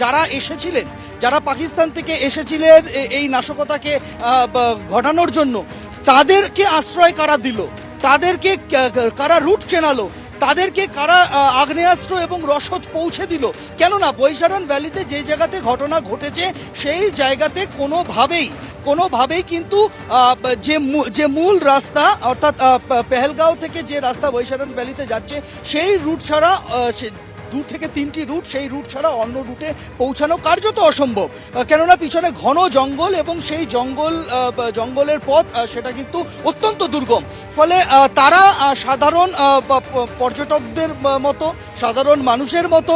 যারা এসেছিলেন, যারা পাকিস্তান থেকে এসেছিলেন এই নাশকতাকে ঘটানোর জন্য, তাদেরকে আশ্রয় কারা দিল? তাদেরকে কারা রুট চেনালো? তাদেরকে কারা আগ্নেয়াস্ত্র এবং রসদ পৌঁছে দিল? কেননা, বৈশারণ ভ্যালিতে যে জায়গাতে ঘটনা ঘটেছে, সেই জায়গাতে কোনোভাবেই কোনোভাবেই কিন্তু যে যে মূল রাস্তা, অর্থাৎ পেহেলগাঁও থেকে যে রাস্তা বৈশারণ ভ্যালিতে যাচ্ছে, সেই রুট ছাড়া দু থেকে তিনটি রুট সেই রুট ছাড়া অন্য রুটে পৌঁছানো কার্যত অসম্ভব। কেননা পিছনে ঘন জঙ্গল এবং সেই জঙ্গল জঙ্গলের পথ সেটা কিন্তু অত্যন্ত দুর্গম। ফলে তারা সাধারণ পর্যটকদের মতো সাধারণ মানুষের মতো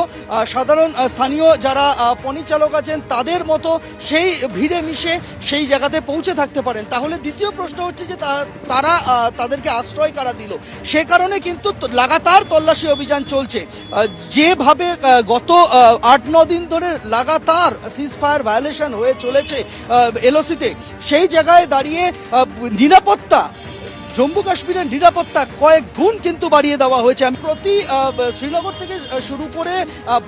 সাধারণ স্থানীয় যারা আহ, পরিচালক আছেন তাদের মতো সেই ভিড়ে মিশে সেই জায়গাতে পৌঁছে থাকতে পারেন। তাহলে দ্বিতীয় প্রশ্ন হচ্ছে যে তারা তাদেরকে আশ্রয় কারা দিল? সে কারণে কিন্তু লাগাতার তল্লাশি অভিযান চলছে। আহ, যেভাবে গত আট, ন দিন ধরে লাগাতার সিজ ফায়ার ভায়োলেশন হয়ে চলেছে এলওসিতে সেই জায়গায় দাঁড়িয়ে নিরাপত্তা জম্মু কাশ্মীরের নিরাপত্তা কয়েক গুণ কিন্তু বাড়িয়ে দেওয়া হয়েছে। প্রতি শ্রীনগর থেকে শুরু করে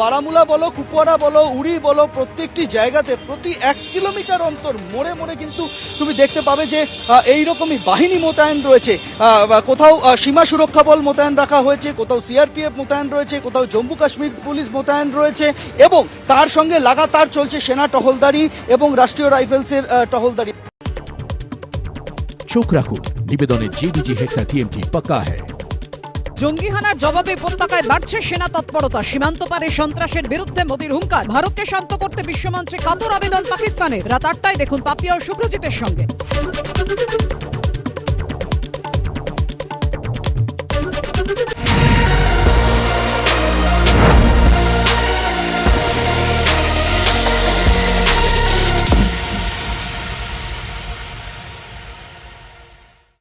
বারামুলা বলো, কুপওয়ারা বলো, উড়ি বলো, প্রত্যেকটি জায়গাতে প্রতি এক কিলোমিটার অন্তর মোড়ে মোড়ে কিন্তু তুমি দেখতে পাবে যে এই রকমই বাহিনী মোতায়েন রয়েছে। কোথাও সীমা সুরক্ষা বল মোতায়েন রাখা হয়েছে, কোথাও সিআরপিএফ মোতায়েন রয়েছে, কোথাও জম্মু কাশ্মীর পুলিশ মোতায়েন রয়েছে এবং তার সঙ্গে লাগাতার চলছে সেনা টহলদারি এবং রাষ্ট্রীয় রাইফেলসের টহলদারি। চোখ রাখুন। নিবেদনে জেবিজি হেক্সা টিএমটি পাকা হ্যায়। জঙ্গি হানার জবাবে উপত্যকায় বাড়ছে সেনা তৎপরতা। সীমান্ত পারে সন্ত্রাসের বিরুদ্ধে মোদীর হুঙ্কার। ভারতকে শান্ত করতে বিশ্বমঞ্চে কাতর আবেদন পাকিস্তানের। রাত আটটায় দেখুন পাপিয়া ও শুভ্রজিতের সঙ্গে।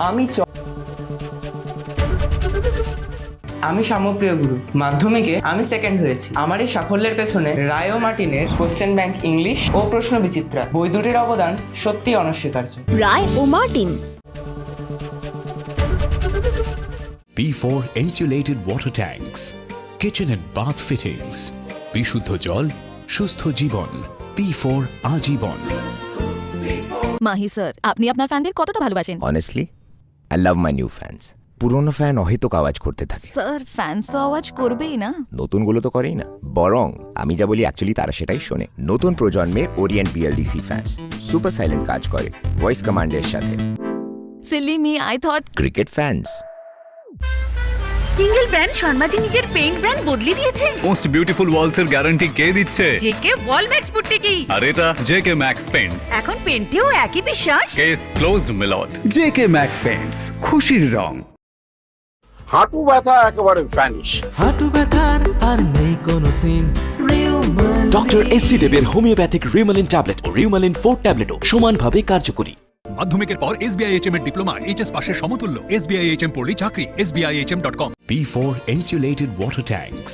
আমি চ আমি সামপ্রিয় গুরু। মাধ্যমিকে আমি সেকেন্ড হয়েছি। আমার এই সাফল্যের পেছনে রায়ো মার্টিনের কোশ্চেন ব্যাংক ইংলিশ ও প্রশ্ন বিচিত্রা। বই দুটির অবদান সত্যি অনস্বীকার্য। রায় ও Martin. B4 insulated water tanks, kitchen and bath fittings, বিশুদ্ধ জল সুস্থ জীবন P4 আজীবন। মাহি স্যার আপনি আপনার ফ্যানদের কতটা ভালোবাসেন? Honestly I love my new fans পুরোনো ফ্যান অহেতুক আওয়াজ করতে থাকে। স্যার ফ্যান্স তো আওয়াজ করবেই না। নতুনগুলো তো করেই না। বরং আমি যা বলি অ্যাকচুয়ালি তারা সেটাই শোনে। নতুন প্রজন্মের Orient BLDC fans super silent কাজ করে। ভয়েস কমান্ডের সাথে। Silly me I thought cricket fans single brand Sharmaji নিজের পেইন্ট ব্র্যান্ড বদলে দিয়েছে। মোস্ট বিউটিফুল ওয়ালস এর গ্যারান্টি কে দিচ্ছে? জেকে ওয়ালম্যাক্স বুটিকি আর এটা জেকে ম্যাক্স পেন্টস এখন পেন্টেও একই বিশ্বাস। কেস ক্লোজড মিলট জেকে ম্যাক্স পেন্টস খুশির রং। হাঁটু ব্যথা একেবারে ভ্যানিশ হাঁটু ব্যথার আর নেই কোনো সিন ডক্টর এসসি দেবের হোমিওপ্যাথিক রিউমালিন ট্যাবলেট ও রিউমালিন ফোর ট্যাবলেটও সমানভাবে কার্যকরী। মাধ্যমিকের পর এসবিআই এইচএম এর ডিপ্লোমা এইচএস পাশের সমতুল্য এসবিআই এইচএম পড়লেই চাকরি SBI HM dot com B4 insulated water tanks,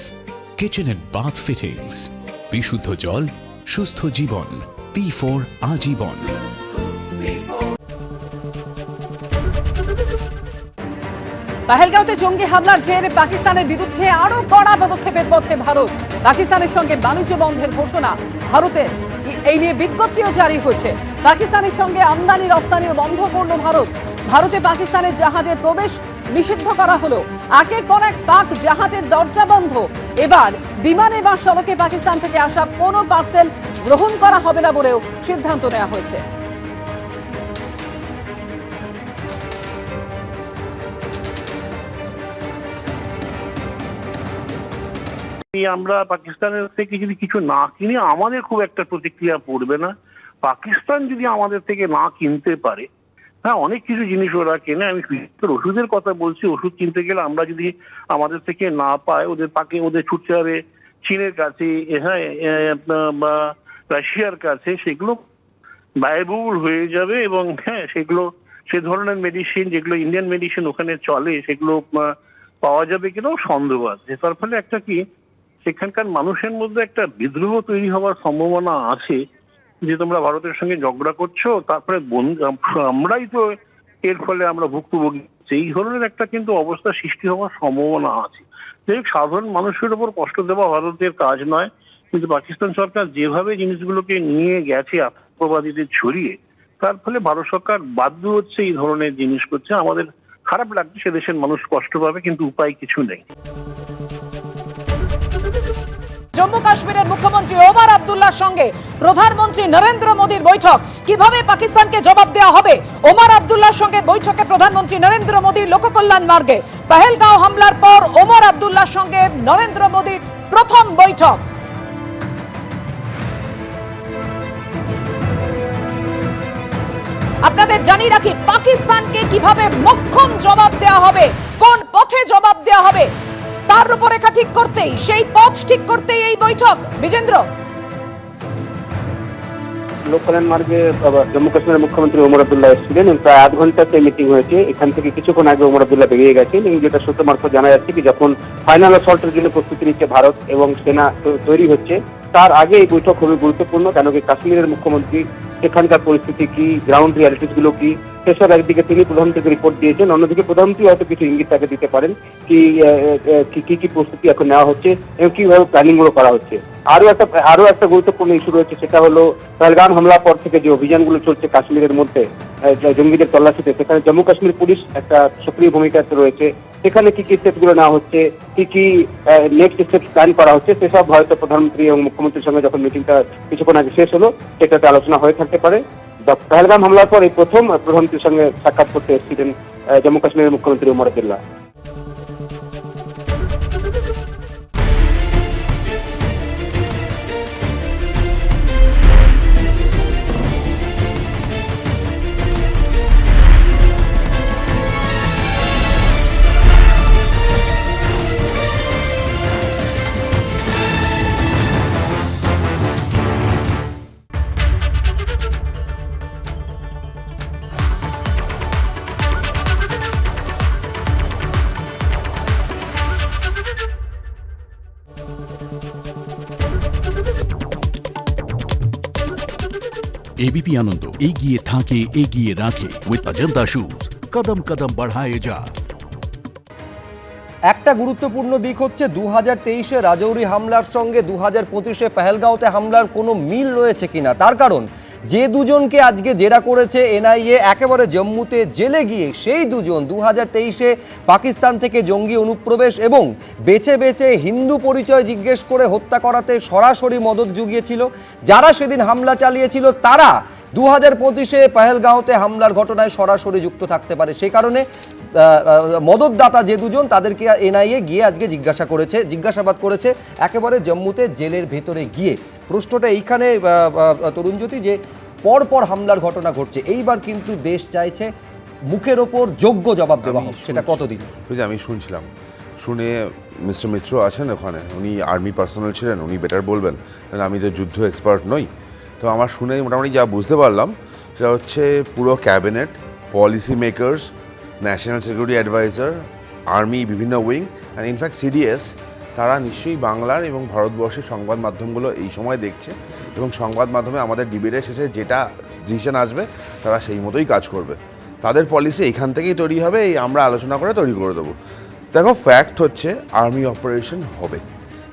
kitchen and bath fittings, বিশুদ্ধ জল সুস্থ জীবন P4 আজীবন। পাহেলগাঁওতে জঙ্গি হামলার জেরে পাকিস্তানের বিরুদ্ধে আরও কড়া পদক্ষেপের পথে ভারত। পাকিস্তানের সঙ্গে বাণিজ্য বন্ধের ঘোষণা ভারতের। এই নিয়ে বিজ্ঞপ্তিও জারি হয়েছে। পাকিস্তানের সঙ্গে আমদানি রপ্তানিও বন্ধ করল ভারত। ভারতে পাকিস্তানের জাহাজের প্রবেশ নিষিদ্ধ করা হলো। একের পর এক পাক জাহাজের দরজা বন্ধ। এবার বিমানে বা সড়কে পাকিস্তান থেকে আসা কোনো পার্সেল গ্রহণ করা হবে না বলেও সিদ্ধান্ত নেওয়া হয়েছে। আমরা পাকিস্তানের থেকে যদি কিছু না কিনি, আমাদের খুব একটা প্রতিক্রিয়া পড়বে না। পাকিস্তান যদি আমাদের থেকে না কিনতে পারে হ্যাঁ অনেক কিছু জিনিস ওরা কেনে। আমি ওষুধের কথা বলছি, ওষুধ কিনতে গেলে আমরা যদি আমাদের থেকে না পাই ওদের পাকে, ওদের ছুটতে হবে চীনের কাছে হ্যাঁ বা রাশিয়ার কাছে, সেগুলো ব্যয়বহুল হয়ে যাবে এবং হ্যাঁ সেগুলো, সে ধরনের মেডিসিন যেগুলো ইন্ডিয়ান মেডিসিন ওখানে চলে, সেগুলো পাওয়া যাবে কিনাও সন্দেহ আছে। তার ফলে একটা কি, সেখানকার মানুষের মধ্যে একটা বিদ্রোহ তৈরি হওয়ার সম্ভাবনা আছে। যে তোমরা ভারতের সঙ্গে ঝগড়া করছ, তারপরে আমরাই তো এর ফলে আমরা ভুক্তভোগী। এই ধরনের একটা কিন্তু অবস্থা সৃষ্টি হওয়ার সম্ভাবনা আছে। যাই সাধারণ মানুষের উপর কষ্ট দেওয়া ভারতের কাজ নয়, কিন্তু পাকিস্তান সরকার যেভাবে জিনিসগুলোকে নিয়ে গেছে আতঙ্কবাদীদের ছড়িয়ে, তার ফলে ভারত সরকার বাধ্য হচ্ছে এই ধরনের জিনিস করছে। আমাদের খারাপ লাগছে, সে দেশের মানুষ কষ্ট পাবে, কিন্তু উপায় কিছু নেই। জম্মু কাশ্মীরের মুখ্যমন্ত্রী ওমর আব্দুল্লাহর সঙ্গে প্রধানমন্ত্রী নরেন্দ্র মোদীর বৈঠক। কীভাবে পাকিস্তানকে জবাব দেওয়া হবে? ওমর আব্দুল্লাহর সঙ্গে বৈঠকে প্রধানমন্ত্রী নরেন্দ্র মোদী লোককল্যাণ মার্গে। পেহেলগাঁও হামলার পর ওমর আব্দুল্লাহর সঙ্গে নরেন্দ্র মোদীর প্রথম বৈঠক। আপনাদের জানিয়ে রাখি, পাকিস্তানকে কীভাবে মক্ষম জবাব দেওয়া হবে? কোন পথে জবাব দেওয়া হবে? তার রূপরেখা ঠিক করতেই, সেই পথ ঠিক করতেই এই বৈঠক। বিজেন্দ্র? মার্গে জম্মু কাশ্মীরের মুখ্যমন্ত্রী ওমর আব্দুল্লাহ এসেছিলেন প্রায় আধ ঘন্টাতে মিটিং হয়েছে। এখান থেকে কিছুক্ষণ আগে ওমর আব্দুল্লাহ বেরিয়ে গেছেন, এবং যেটা সূত্র মারফত জানা যাচ্ছে কি, যখন ফাইনাল অসল্টের জন্য প্রস্তুতি নিচ্ছে ভারত এবং সেনা তৈরি হচ্ছে, তার আগে এই বৈঠক খুবই গুরুত্বপূর্ণ, কেন কি কাশ্মীরের মুখ্যমন্ত্রী, সেখানকার পরিস্থিতি কি গ্রাউন্ড রিয়ালিটিসগুলো কি সেসব একদিকে তিনি প্রধানমন্ত্রীকে রিপোর্ট দিয়েছেন, অন্যদিকে প্রধানমন্ত্রী হয়তো কিছু ইঙ্গিত তাকে দিতে পারেন কি কি কি প্রস্তুতি এখন নেওয়া হচ্ছে এবং কীভাবে প্ল্যানিংগুলো করা হচ্ছে। আরও একটা আরও একটা গুরুত্বপূর্ণ ইস্যু রয়েছে, সেটা হলো পহলগাম হামলার পর থেকে যে অভিযানগুলো চলছে কাশ্মীরের মধ্যে জঙ্গিদের তল্লাশিতে, সেখানে জম্মু কাশ্মীর পুলিশ একটা সক্রিয় ভূমিকাতে রয়েছে। সেখানে কি কি স্টেপগুলো নেওয়া হচ্ছে, কি কি নেক্সট স্টেপ প্ল্যান করা হচ্ছে, সেসব হয়তো প্রধানমন্ত্রী এবং মুখ্যমন্ত্রীর সঙ্গে যখন মিটিংটা কিছুক্ষণ আগে শেষ হলো, সেটাতে আলোচনা হয়ে থাকতে পারে। দ- পহলগাম হামলার পর এই প্রথম প্রধানমন্ত্রীর সঙ্গে সাক্ষাৎ করতে এসেছিলেন জম্মু কাশ্মীরের মুখ্যমন্ত্রী ওমর আব্দুল্লাহ। एबीपी आनंद एगिए थाके एगिए राखे विद अजंता शूज कदम कदम बढ़ाए जा একটা গুরুত্বপূর্ণ দিক হচ্ছে দু হাজার তেইশে রাজৌরি হামলার সঙ্গে দু হাজার পঁচিশে পেহেলগাঁওতে হামলার কোনো মিল রয়েছে কিনা তার কারণ যে দুজনকে আজকে জেরা করেছে এনআইএ, একেবারে জম্মুতে জেলে গিয়ে সেই দুজন দু হাজার তেইশে পাকিস্তান থেকে জঙ্গি অনুপ্রবেশ এবং বেছে বেছে হিন্দু পরিচয় জিজ্ঞেস করে হত্যা করাতে সরাসরি মদত জুগিয়েছিল। যারা সেদিন হামলা চালিয়েছিল, তারা দু হাজার পঁচিশে পেহেলগাঁওতে হামলার ঘটনায় সরাসরি যুক্ত থাকতে পারে। সেই কারণে মদতদাতা যে দুজন তাদেরকে এনআইএ গিয়ে আজকে জিজ্ঞাসা করেছে জিজ্ঞাসাবাদ করেছে একেবারে জম্মুতে জেলের ভেতরে গিয়ে। প্রশ্নটা এইখানে তরুণজ্যোতি যে পরপর হামলার ঘটনা ঘটছে এইবার কিন্তু দেশ চাইছে মুখের ওপর যোগ্য জবাব দেওয়া হোক সেটা কতদিন? আমি শুনছিলাম শুনে মিস্টার মিত্র আছেন ওখানে উনি আর্মি পার্সোনাল ছিলেন উনি বেটার বলবেন কারণ আমি যে যুদ্ধ এক্সপার্ট নই। তো আমার শুনে মোটামুটি যা বুঝতে পারলাম সেটা হচ্ছে পুরো cabinet policy makers national security advisor army বিভিন্ন wing and in fact CDS তারা নিশ্চয়ই বাংলার এবং ভারতবর্ষের সংবাদ মাধ্যমগুলো এই সময় দেখছে এবং সংবাদ মাধ্যমে আমাদের ডিবেটের শেষে যেটা ডিসিশন আসবে, তারা সেই মতোই কাজ করবে। তাদের পলিসি এখান থেকেই তৈরি হবে, এই আমরা আলোচনা করে তৈরি করে দেবো। দেখো ফ্যাক্ট হচ্ছে আর্মি অপারেশন হবে।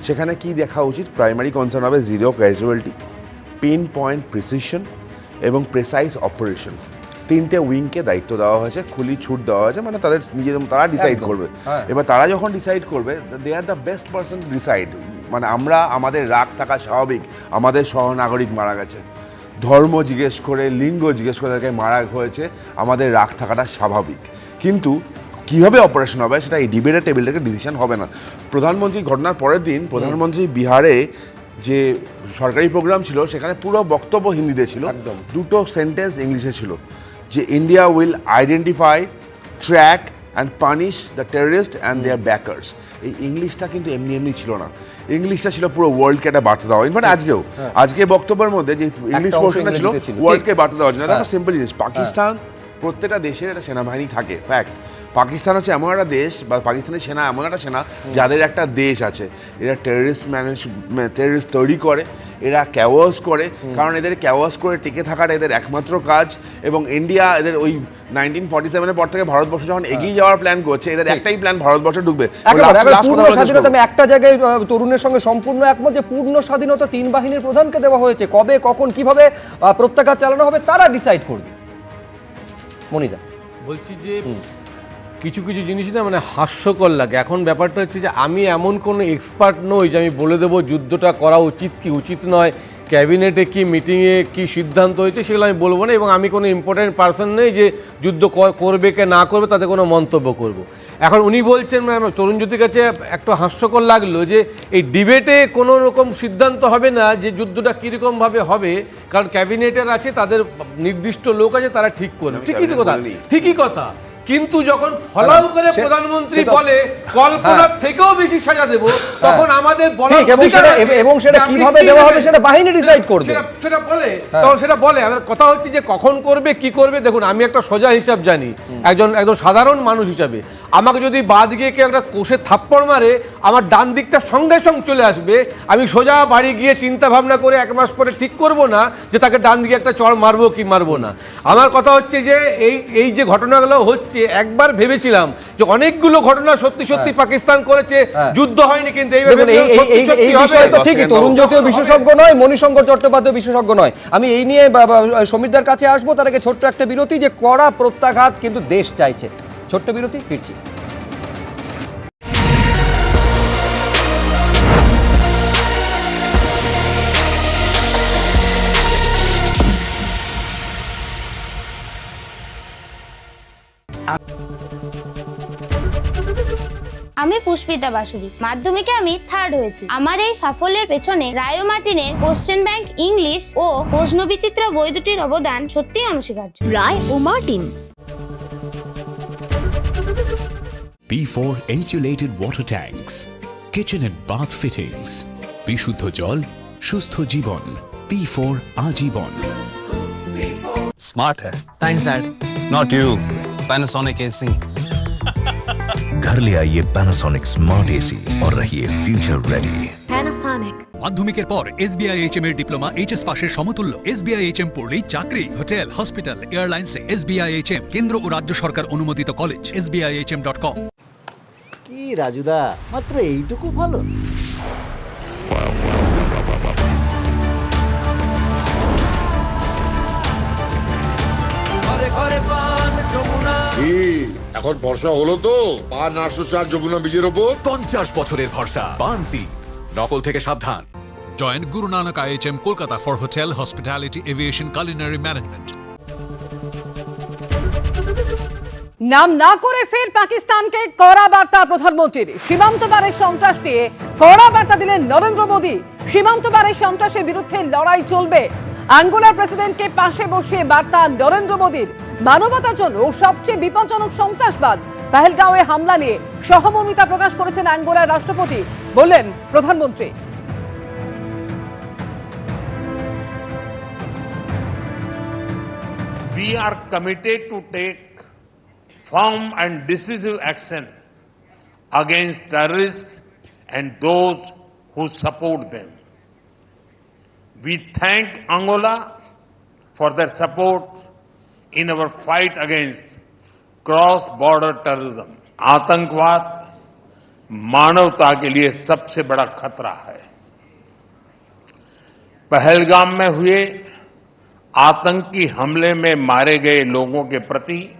সেখানে কি দেখা উচিত? প্রাইমারি কনসার্ন হবে zero casualty pin point precision এবং প্রেসাইজ অপারেশন তিনটে উইংকে দায়িত্ব দেওয়া হয়েছে খুলি ছুট দেওয়া হয়েছে মানে তাদের নিজেদের তারা ডিসাইড করবে। হ্যাঁ। এবার তারা যখন ডিসাইড করবে they are the best person decide মানে আমরা আমাদের রাগ থাকা স্বাভাবিক আমাদের সহনাগরিক মারা গেছে। ধর্ম জিজ্ঞেস করে লিঙ্গ জিজ্ঞেস করে তাদেরকে মারা হয়েছে আমাদের রাগ থাকাটা স্বাভাবিক। কিন্তু কীভাবে অপারেশন হবে সেটা এই ডিবেটের টেবিল থেকে ডিসিশন হবে না। প্রধানমন্ত্রী ঘটনার পরের দিন প্রধানমন্ত্রী বিহারে যে সরকারি প্রোগ্রাম ছিল সেখানে পুরো বক্তব্য হিন্দিতে ছিল। দুটো সেন্টেন্স ইংলিশে ছিল। যে India will identify track and punish the terrorist and their backers এই ইংলিশটা কিন্তু এমনি এমনি ছিল না। ইংলিশটা ছিল পুরো ওয়ার্ল্ডকে একটা বার্তা দেওয়া। ইনফ্যাক্ট আজকেও। আজকে বক্তব্যের মধ্যে যে ইংলিশ পোর্শনটা ছিল। ওয়ার্ল্ডকে বার্তা দেওয়ার জন্য। দেখো হ্যাঁ। সিম্পল জিনিস পাকিস্তান প্রত্যেকটা দেশের একটা সেনাবাহিনী থাকে। ফ্যাক্ট পাকিস্তান হচ্ছে এমন একটা দেশ বা পাকিস্তানের সেনা এমন একটা সেনা যাদের একটা দেশ আছে। এরা টেররিস্ট ম্যানেজ টেররিস্ট তৈরি করে এরা ক্যাওয়াস করে কারণ এদের ক্যাওয়াস করে টিকে থাকাটা এদের একমাত্র কাজ এবং ইন্ডিয়া এদের ওই নাইনটিন ফর্টি সেভেনের পর থেকে ভারতবর্ষ যখন এগিয়ে যাওয়ার প্ল্যান করছে এদের একটাই প্ল্যান ভারতবর্ষে ঢুকবে। পূর্ণ স্বাধীনতা আমি একটা জায়গায় তরুণের সঙ্গে সম্পূর্ণ একমত যে পূর্ণ স্বাধীনতা তিন বাহিনীর প্রধানকে দেওয়া হয়েছে। কবে কখন কীভাবে প্রত্যাঘাত চালানো হবে তারা ডিসাইড করবে। মনিদা বলছি যে কিছু কিছু জিনিস না মানে হাস্যকর লাগে এখন ব্যাপারটা হচ্ছে যে আমি এমন কোনো এক্সপার্ট নই যে আমি বলে দেবো যুদ্ধটা করা উচিত কি উচিত নয় ক্যাবিনেটে কি মিটিংয়ে কি সিদ্ধান্ত হয়েছে সেগুলো আমি বলব না এবং আমি কোনো ইম্পর্টেন্ট পার্সন নেই যে যুদ্ধ করবে কে না করবে তাতে কোনো মন্তব্য করব। এখন উনি বলছেন মানে তরুণজ্যোতির কাছে একটু হাস্যকর লাগল যে এই ডিবেটে কোনো রকম সিদ্ধান্ত হবে না যে যুদ্ধটা কীরকমভাবে হবে কারণ ক্যাবিনেটের আছে তাদের নির্দিষ্ট লোক আছে তারা ঠিক করবে ঠিকই কথা। ঠিকই কথা কিন্তু যখন ফলাও করে প্রধানমন্ত্রী বলে কল্পনার থেকেও বেশি সাজা দেব তখন আমাদের এবং সেটা এবং সেটা কীভাবে দেওয়া হবে সেটা বাহিনী ডিসাইড করবে। সেটা- সেটা বলে। হ্যাঁ। তখন সেটা বলে। আমার কথা হচ্ছে যে কখন করবে কি করবে? দেখুন আমি একটা সোজা হিসাব জানি। একজন একজন সাধারণ মানুষ হিসাবে। আমাকে যদি বাদ গিয়ে কেউ একটা কোষে থাপ্পড় মারে আমার ডান দিকটা সঙ্গে সঙ্গে চলে আসবে। আমি সোজা বাড়ি গিয়ে চিন্তা ভাবনা করে এক মাস পরে ঠিক করব না যে তাকে ডান দিকে একটা চড় মারবো কি মারবো না। আমার কথা হচ্ছে যে এই এই যে ঘটনাগুলো হচ্ছে একবার ভেবেছিলাম যে অনেকগুলো ঘটনা সত্যি সত্যি পাকিস্তান করেছে হ্যাঁ। যুদ্ধ হয়নি কিন্তু এইভাবে এই। বিষয়ে তো ঠিকই তরুণ জাতীয় বিশেষজ্ঞ নয় মণিশঙ্কর চট্টোপাধ্যায় বিশেষজ্ঞ নয়। আমি এই নিয়ে সমীরদার কাছে আসব তার আগে ছোট্ট একটা বিরতি যে কড়া প্রত্যাঘাত কিন্তু দেশ চাইছে। ছোট্ট বিরতি ফিরছি। আমি পুষ্পিতা বাসুরি মাধ্যমিকে আমি থার্ড হয়েছি আমার এই সাফল্যের পেছনে রায় মার্টিনের কোশ্চেন ব্যাংক ইংলিশ ও প্রশ্নবিচিত্রা বই দুটির অবদান সত্যিই অনস্বীকার্য রায় ও Martin B4 insulated water tanks, kitchen and bath fittings, বিশুদ্ধ জল, সুস্থ জীবন, P4 আজীবন। Smart है. Thanks dad. Not you. Panasonic AC. घर ले आइए पैनासोनिक स्मार्ट एसी और रहिए फ्यूचर रेडी প্যানাসনিক মাধ্যমিকের পর এসবিআই এইচএম এর ডিপ্লোমা এইচএস পাশের সমতুল্য এসবিআই এইচএম পড়লেই চাকরি হোটেল হসপিটাল এয়ারলাইন্সে এসবিআই এইচএম কেন্দ্র ও রাজ্য সরকার অনুমোদিত college SBI HM dot com কি রাজুদা মাত্র এইটুকু ভালো কি এখন বর্ষা হলো তো? পান আটশো চার যমুনা বীজের ওপর? পঞ্চাশ বছরের ভরসা সিডস নকল থেকে সাবধান। Join Guru Nanak IHM Kolkata for hotel hospitality aviation culinary management নাম না করে ফের পাকিস্তানকে কড়া বার্তা প্রধানমন্ত্রীর। সীমান্ত পারের সন্ত্রাস নিয়ে কড়া বার্তা দিলেন নরেন্দ্র মোদী। সীমান্ত পারের সন্ত্রাসের বিরুদ্ধে লড়াই চলবে। আঙ্গোলার প্রেসিডেন্টকে পাশে বসিয়ে বার্তা নরেন্দ্র মোদীর মানবতার জন্য সবচেয়ে বিপজ্জনক সন্ত্রাসবাদ পাহেলগাঁওয়ে হামলা নিয়ে সহমর্মিতা প্রকাশ করেছেন আঙ্গোলার রাষ্ট্রপতি, বললেন প্রধানমন্ত্রী we are committed to take firm and decisive action against terrorists and those who support them. We thank Angola for their support in our fight against cross-border terrorism. आतंकवाद मानवता के लिए सबसे बड़ा खतरा है पहलगाम में हुए आतंकी हमले में मारे गए लोगों के प्रति